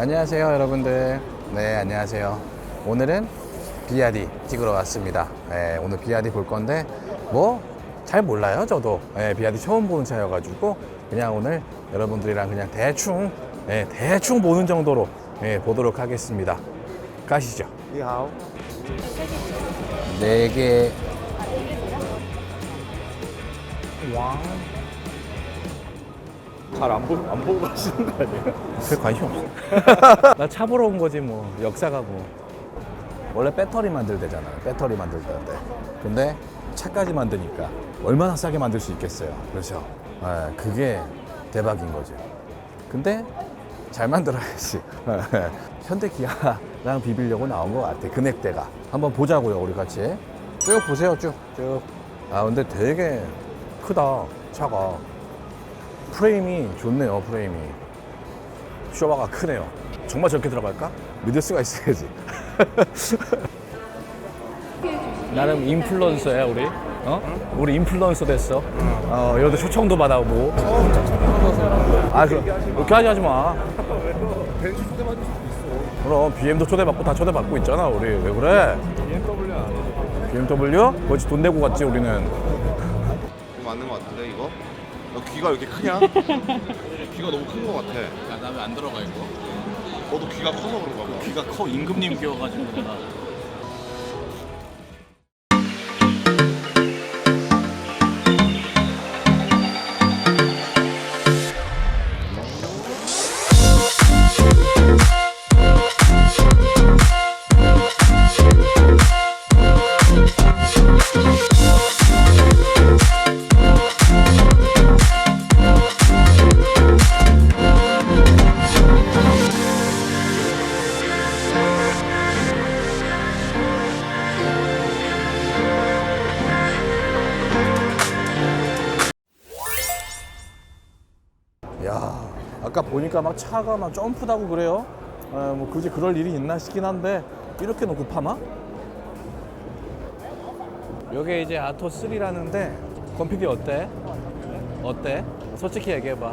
안녕하세요, 여러분들. 네, 안녕하세요. 오늘은 비아디 찍으러 왔습니다. 네, 오늘 비아디 볼 건데, 뭐, 잘 몰라요, 저도. 네, 비아디 처음 보는 차여가지고, 그냥 오늘 여러분들이랑 그냥 대충, 네, 대충 보는 정도로 네, 보도록 하겠습니다. 가시죠. 你好，네 개. 와. 잘 안 보, 안 보고 가시는 거 아니에요? 별 관심 없어. 나 차 보러 온 거지 뭐 역사가 뭐. 원래 배터리 만들대잖아. 배터리 만들던데. 근데 차까지 만드니까 얼마나 싸게 만들 수 있겠어요. 그렇죠. 예, 그게 대박인 거죠. 근데 잘 만들어야지. 현대 기아랑 비비려고 나온 것 같아. 금액대가. 한번 보자고요, 우리 같이. 쭉 보세요, 쭉. 쭉. 아, 근데 되게 크다, 차가. 프레임이 좋네요, 프레임이. 쇼바가 크네요. 정말 저렇게 들어갈까? 믿을 수가 있어야지. 나름 인플루언서야 우리. 어? 우리 인플루언서 됐어. 어, 이러다 초청도 받아오고. 아, 그, 그렇게 하지 하지 마. 벤츠 초대 받을 수도 있어. 그럼 BM도 초대받고 다 초대받고 있잖아, 우리. 왜 그래? BMW 안 BMW? 그렇지, 돈 내고 갔지, 우리는. 맞는 거 같은데 이거? 너 귀가 왜 이렇게 크냐? 귀가 너무 큰 거 같아. 야, 나왜안 들어가, 이거? 너도 귀가 커서 그런가 봐. 귀가 커, 임금님 끼워가지고 아까 보니까 막 차가 막 점프다고 그래요. 아, 뭐 굳이 그럴 일이 있나 싶긴 한데 이렇게 놓고 파나? 요게 이제 아토 3라는데 건피디 어때? 어때? 솔직히 얘기해봐.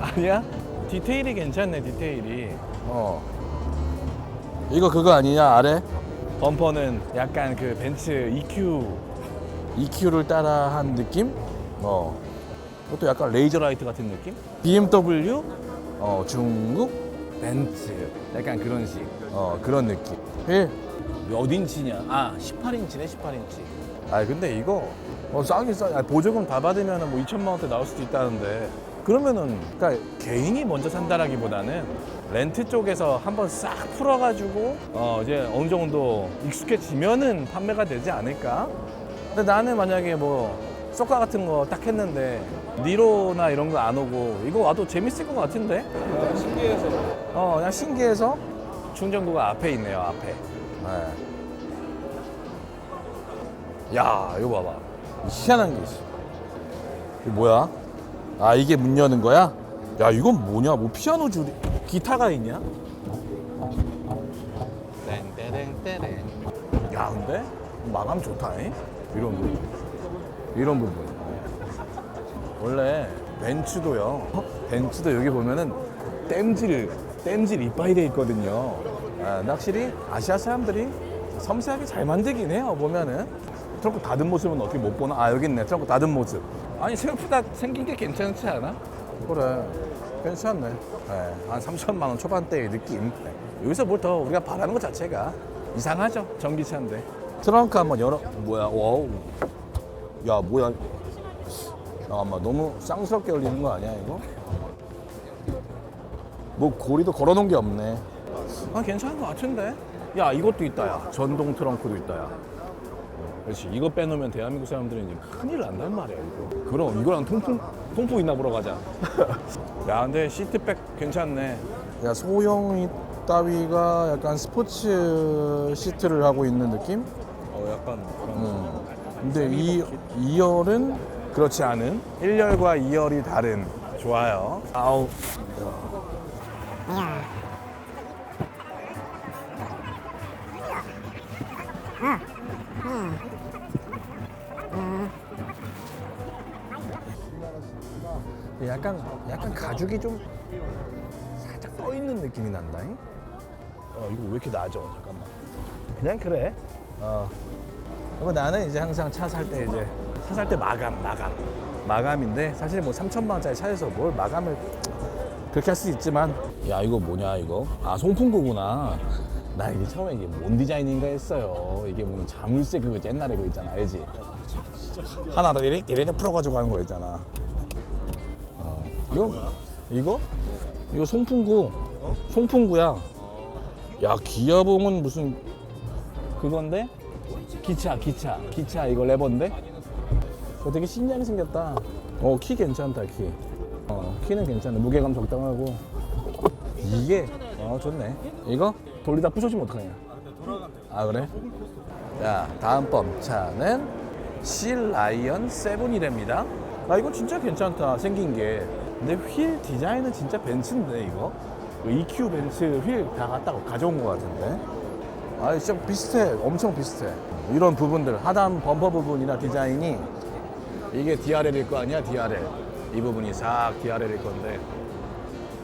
아니야? 디테일이 괜찮네 디테일이. 어. 이거 그거 아니냐 아래? 범퍼는 약간 그 벤츠 EQ EQ를 따라한 느낌? 어. 그것도 약간 레이저 라이트 같은 느낌? BMW, 어, 중국, 벤츠. 약간 그런 식. 어, 그런 느낌. 예. 몇 인치냐? 아, 18인치네, 18인치. 아, 근데 이거 어, 싸긴 싸. 아, 보조금 다 받으면 뭐 2천만 원대 나올 수도 있다는데. 그러면은, 그러니까 개인이 먼저 산다라기보다는 렌트 쪽에서 한번 싹 풀어가지고 어, 이제 어느 정도 익숙해지면은 판매가 되지 않을까? 근데 나는 만약에 뭐 소카 같은 거 딱 했는데 니로나 이런 거 안 오고 이거 와도 재밌을 것 같은데? 신기해서 어 그냥 신기해서 충전구가 앞에 있네요 앞에 네. 야 이거 봐봐 희한한 게 있어 이게 뭐야? 아 이게 문 여는 거야? 야 이건 뭐냐 뭐 피아노 줄이 기타가 있냐? 야 근데 마감 좋다 잉? 이런 부분 이런 부분 원래 벤츠도요. 어? 벤츠도 여기 보면은 땜질 땜질 이빠이 돼 있거든요. 아, 확실히 아시아 사람들이 섬세하게 잘 만들긴 해요 보면은. 트렁크 닫은 모습은 어떻게 못 보나? 아 여기 있네. 트렁크 닫은 모습. 아니 생각보다 생긴 게 괜찮지 않아? 그래. 괜찮네. 네, 한 3천만 원 초반대의 느낌. 네. 여기서 뭘 더 우리가 바라는 것 자체가 이상하죠 전기차인데. 트렁크 한번 열어. 뭐야 와우 야 뭐야. 잠깐만 너무 쌍스럽게 열리는 거 아니야 이거? 뭐 고리도 걸어놓은 게 없네. 아 괜찮은 것 같은데? 야 이것도 있다 야. 전동 트렁크도 있다 야. 그렇지. 이거 빼놓으면 대한민국 사람들은 이제 큰일 난단 말이야 이거. 그럼 이거랑 통풍 통풍 있나 보러 가자. 야 근데 시트백 괜찮네. 야 소형 따위가 약간 스포츠 시트를 하고 있는 느낌? 어 약간 그런 음. 근데 이 2열은 그렇지 않은 1열과 2열이 다른 좋아요. 아우. 약간 약간 가죽이 좀 살짝 써 있는 느낌이 난다잉. 어 이거 왜 이렇게 낮아? 잠깐만. 그냥 그래. 어. 그리고 나는 이제 항상 차 살 때 이제 차 살 때 마감 마감. 마감인데 사실 뭐 3천만 원짜리 차에서 뭘 마감을 그렇게 할 수 있지만. 야 이거 뭐냐 이거? 아 송풍구구나. 나 이게 처음에 이게 뭔 디자인인가 했어요. 이게 뭐 자물쇠 그거 옛날에 그거 있잖아 알지? 하나 더 이렇게 이렇게 풀어가지고 하는 거 있잖아. 어. 이거? 이거? 이거 송풍구. 송풍구야. 야 기아봉은 무슨 그건데 기차 기차 기차. 이거 레버인데? 그거 되게 신기하게 생겼다. 어 키 괜찮다 키. 어, 키는 괜찮네 무게감 적당하고. 이게 어 좋네. 이거? 돌리다 부서지면 어떡하냐? 아 그래? 자 다음번 차는 실라이언 세븐이랍니다. 아 이거 진짜 괜찮다 생긴 게. 근데 휠 디자인은 진짜 벤츠인데 이거? 그 EQ 벤츠 휠 다 갖다 가져온 것 같은데 아 진짜 비슷해. 엄청 비슷해. 이런 부분들 하단 범퍼 부분이나 디자인이 이게 DRL일 거 아니야 DRL 이 부분이 싹 DRL일 건데.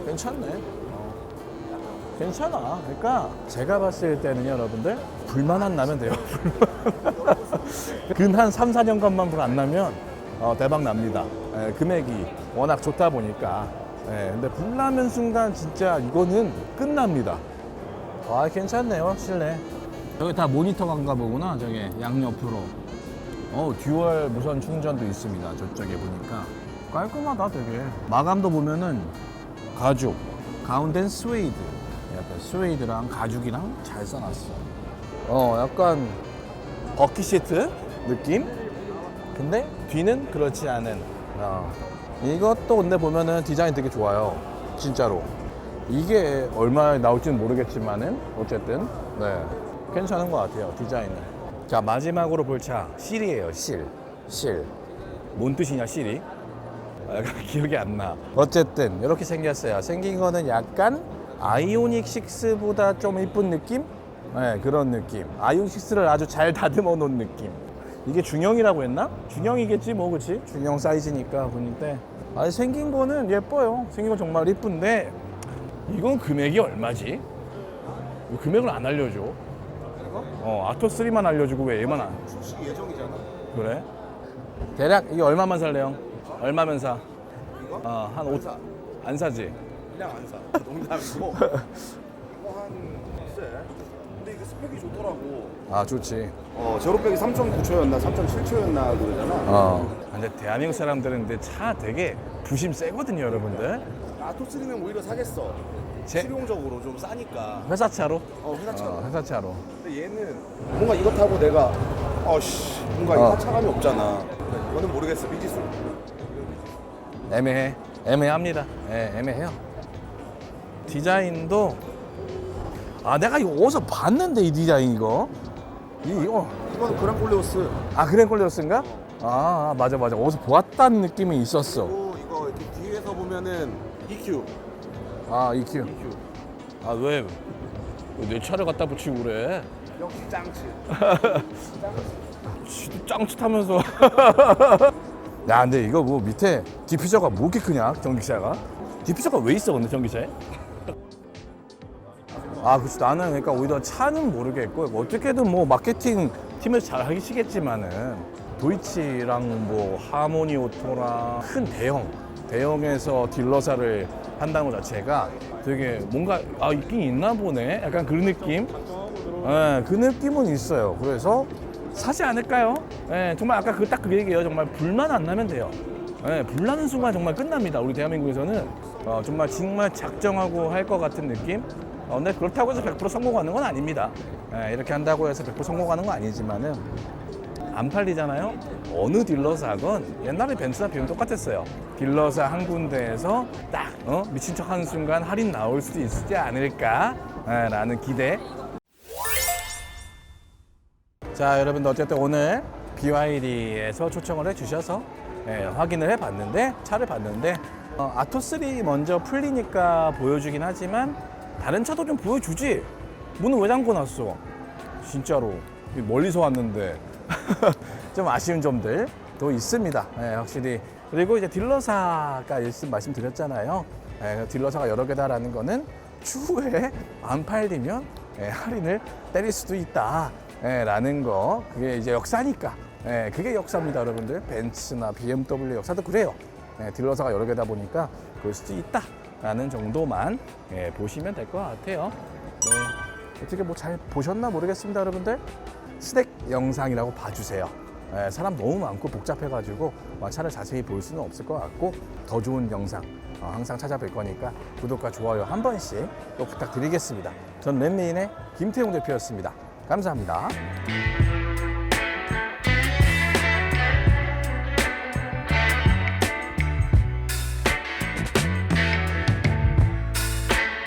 괜찮네. 어. 괜찮아. 그러니까 제가 봤을 때는 여러분들 불만 안 나면 돼요. 근 한 3, 4년간만 불 안 나면 어, 대박 납니다. 예, 금액이 워낙 좋다 보니까. 예, 근데 불 나면 순간 진짜 이거는 끝납니다 아 괜찮네요 실내. 여기 다 모니터 간가 보구나 저게. 양옆으로. 어 듀얼 무선 충전도 있습니다 저쪽에 보니까. 깔끔하다 되게. 마감도 보면은 가죽 가운데는 스웨이드. 약간 스웨이드랑 가죽이랑 잘 써놨어. 어 약간 버킷 시트 느낌? 근데 뒤는 그렇지 않은. 어. 이것도 근데 보면은 디자인 되게 좋아요 진짜로 이게 얼마에 나올지는 모르겠지만은 어쨌든 네. 괜찮은 것 같아요 디자인은. 자 마지막으로 볼 차. 실이에요 실실뭔 뜻이냐 실이? 아, 기억이 안나. 어쨌든 이렇게 생겼어요. 생긴 거는 약간 아이오닉 6보다 좀 이쁜 느낌? 네 그런 느낌. 아이오닉 6를 아주 잘 다듬어 놓은 느낌. 이게 중형이라고 했나? 중형이겠지 뭐 그치? 중형 사이즈니까 보니까 아니 생긴 거는 예뻐요. 생긴 건 정말 이쁜데 이건 금액이 얼마지? 왜 금액을 안 알려줘? 어, 아토 3만 알려주고 왜 얘만 안? 출시 예정이잖아. 그래? 대략 이게 얼마만 살래요? 얼마면 사? 이거? 어, 한 5, 안 사지? 그냥 안 사. 농담이고. 이거 한 글쎄. 근데 이게 스펙이 좋더라고. 아, 좋지. 어 제로백이 3.9초였나 3.7초였나 그러잖아. 어. 근데 대한민국 사람들은 근데 차 되게 부심 세거든요, 여러분들. 아토3면 오히려 사겠어. 제- 실용적으로 좀 싸니까. 회사 차로? 어 회사차로. 어, 회사 차로. 근데 얘는 뭔가 이거 타고 내가 어씨 뭔가 어. 이 차감이 없잖아. 이거는 모르겠어 미지수. 애매해. 애매합니다. 예, 애매해요. 디자인도 아, 내가 이거 어디서 봤는데 이 디자인 이거. 이, 이거 이거는 그랑콜레오스. 아, 그랜콜레오스인가? 아, 아, 맞아 맞아. 어디서 보았다는 느낌이 있었어. 그리고 이거 이렇게 뒤에서 보면은 EQ. 아, EQ. EQ. 아, 왜? 왜내 차를 갖다 붙이고 그래? 역시 짱치. 지도 짱치 타면서. 야, 근데 이거 뭐 밑에 디퓨저가 뭐 이렇게 크냐? 전기차가? 디퓨저가 왜 있어, 근데 전기차에? 아, 그치. 나는 그러니까 오히려 차는 모르겠고, 어떻게든 뭐 마케팅 팀에서 잘 하시겠지만은, 도이치랑 뭐 하모니 오토랑 큰 대형, 대형에서 딜러사를 한다는 것 자체가 되게 뭔가, 아, 있긴 있나 보네? 약간 그런 느낌? 예, 그 느낌은 있어요. 그래서 사지 않을까요? 예, 정말 아까 그 딱 그 얘기예요. 정말 불만 안 나면 돼요. 예, 불나는 순간 정말 끝납니다. 우리 대한민국에서는 어, 정말 정말 작정하고 할 것 같은 느낌. 어, 근데 그렇다고 해서 100% 성공하는 건 아닙니다. 예, 이렇게 한다고 해서 100% 성공하는 건 아니지만은 안 팔리잖아요. 어느 딜러사건 옛날에 벤츠나 비용 똑같았어요. 딜러사 한 군데에서 딱 어? 미친 척 하는 순간 할인 나올 수도 있지 않을까라는 기대. 자, 여러분들 어쨌든 오늘 BYD에서 초청을 해주셔서 예, 확인을 해봤는데 차를 봤는데 어, 아토3 먼저 풀리니까 보여주긴 하지만 다른 차도 좀 보여주지. 문은 왜 잠궈 놨어? 진짜로 멀리서 왔는데 좀 아쉬운 점들도 있습니다. 예, 확실히 그리고 이제 딜러사가 일씀 말씀드렸잖아요. 예, 딜러사가 여러 개다라는 거는 추후에 안 팔리면 예, 할인을 때릴 수도 있다. 예, 라는 거. 그게 이제 역사니까. 예, 그게 역사입니다, 여러분들. 벤츠나 BMW 역사도 그래요. 예, 딜러사가 여러 개다 보니까 그럴 수도 있다. 라는 정도만 예, 보시면 될 것 같아요. 네. 어떻게 뭐 잘 보셨나 모르겠습니다, 여러분들. 스낵 영상이라고 봐주세요. 예, 사람 너무 많고 복잡해가지고 어, 차를 자세히 볼 수는 없을 것 같고 더 좋은 영상 어, 항상 찾아뵐 거니까 구독과 좋아요 한 번씩 또 부탁드리겠습니다. 전 랜메인의 김태용 대표였습니다. 감사합니다.